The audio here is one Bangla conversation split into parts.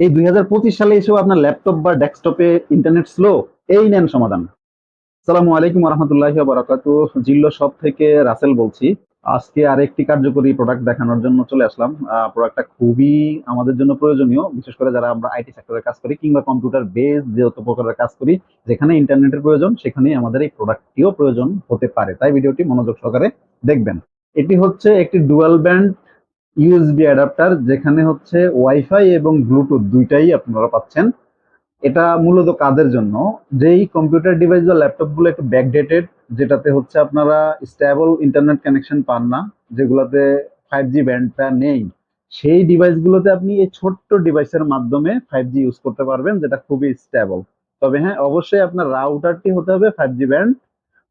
এই দুই হাজার পঁচিশ সালে এসেও আপনার ল্যাপটপ বা ডেস্কটপে ইন্টারনেট স্লো, এই নেন সমাধান। সালামু আলাইকুম রহমতুল্লাহ বারাকাত জিল্লো শপ থেকে রাসেল বলছি। আজকে আরেকটি কার্যকরী প্রোডাক্ট দেখানোর জন্য চলে আসলাম। প্রোডাক্টটা খুবই আমাদের জন্য প্রয়োজনীয়, বিশেষ করে যারা আমরা আইটি সেক্টরে কাজ করি কিংবা কম্পিউটার বেস যেহেতু প্রকারের কাজ করি, যেখানে ইন্টারনেটের প্রয়োজন, সেখানেই আমাদের এই প্রোডাক্টটিও প্রয়োজন হতে পারে। তাই ভিডিওটি মনোযোগ সহকারে দেখবেন। এটি হচ্ছে একটি ডুয়াল ব্যান্ড ইউএসবি অ্যাডাপ্টার যেখানে হচ্ছে ওয়াইফাই এবং ব্লুটুথ দুইটাই আপনারা পাচ্ছেন। এটা মূলত কাদের জন্য? যেই কম্পিউটার ডিভাইস বা ল্যাপটপগুলো একটু ব্যাকডেটেড যেটাতে হচ্ছে আপনারা স্টেবল ইন্টারনেট কানেকশন পান না, যেগুলোতে ফাইভ জি ব্যান্ডটা নেই, সেই ডিভাইসগুলোতে আপনি এই ছোট্ট ডিভাইসের মাধ্যমে ফাইভ জি ইউজ করতে পারবেন, যেটা খুবই স্টেবল তবে হ্যাঁ অবশ্যই আপনার রাউটারটি হতে হবে ফাইভ জি ব্যান্ড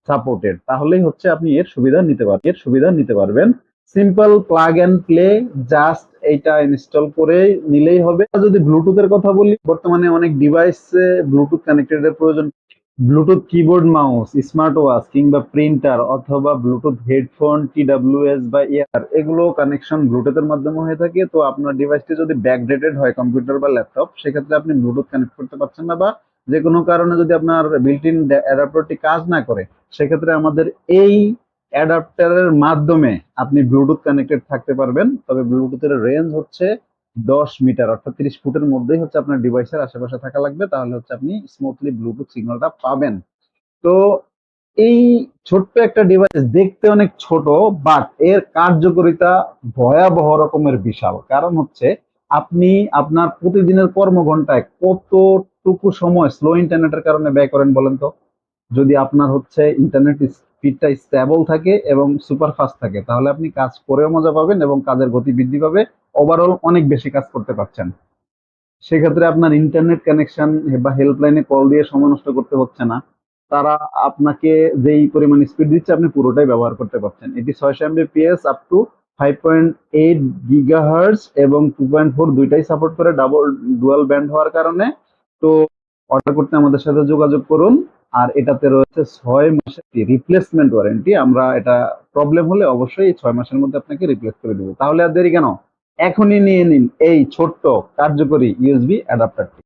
সাপোর্টেড তাহলেই হচ্ছে আপনি এর সুবিধা নিতে পারবেন এর সুবিধা নিতে পারবেন। Simple plug and play just এইটা ইনস্টল করে নিলেই হবে। যদি ব্লুটুথের কথা বলি, বর্তমানে অনেক ডিভাইসে ব্লুটুথ কানেক্টেড এর প্রয়োজন। Bluetooth keyboard mouse smart watch কিংবা প্রিন্টার অথবা ব্লুটুথ হেডফোন টিডাব্লিউএস বা ইয়ার এগুলো কানেকশন ব্লুটুথের মাধ্যমে হয়ে থাকে। তো আপনার ডিভাইসটি যদি ব্যাকডেটেড হয় কম্পিউটার বা ল্যাপটপ সেক্ষেত্রে আপনি ব্লুটুথ কানেক্ট করতে পারছেন না বা যে কোনো কারণে যদি আপনার বিল্ট ইন অ্যাডাপ্টারটি কাজ না করে, সেক্ষেত্রে আমাদের এই অ্যাডাপ্টারের মাধ্যমে আপনি ব্লুটুথ কানেক্টেড থাকতে পারবেন। তবে ব্লুটুথের রেঞ্জ হচ্ছে দশ মিটার, অর্থাৎ তিরিশ ফুটের মধ্যেই হচ্ছে আপনার ডিভাইসের আশেপাশে থাকা লাগবে। তাহলে হচ্ছে আপনি স্মুথলি ব্লুটুথ সিগন্যালটা পাবেন। তো এই ছোট্ট একটা ডিভাইস দেখতে অনেক ছোট বাট এর কার্যকারিতা ভয়াবহ রকমের বিশাল। কারণ হচ্ছে আপনি আপনার প্রতিদিনের কর্মঘন্টায় কতটুকু সময় স্লো ইন্টারনেটের কারণে ব্যয় করেন বলেন তো? যদি আপনার হচ্ছে ইন্টারনেট স্পিডটা স্টেবল থাকে এবং সুপার ফাস্ট থাকে। তাহলে আপনি কাজ করেও মজা পাবেন এবং কাজের গতি বৃদ্ধি পাবে। ওভারঅল অনেক বেশি কাজ করতে পারছেন। সেক্ষেত্রে আপনার ইন্টারনেট কানেকশন বা হেল্পলাইনে কল দিয়ে সময় নষ্ট করতে হচ্ছে না। তারা আপনাকে যেই পরিমাণ স্পিড দিচ্ছে, আপনি পুরোটাই ব্যবহার করতে পারছেন। এটি ছয়শো Mbps up to five point eight gigahertz এবং টু পয়েন্ট ফোর দুইটাই সাপোর্ট করে ডাবল ডুয়াল ব্যান্ড হওয়ার কারণে। তো অর্ডার করতে আমাদের সাথে যোগাযোগ করুন। আর এটাতে রয়েছে ছয় মাসের রিপ্লেসমেন্ট ওয়ারেন্টি আমরা এটা প্রবলেম হলে অবশ্যই ছয় মাসের মধ্যে আপনাকে রিপ্লেস করে দেবো। তাহলে আর দেরি কেন? এখনই নিয়ে নিন এই ছোট্ট কার্যকরী ইউএসবি অ্যাডাপ্টারটি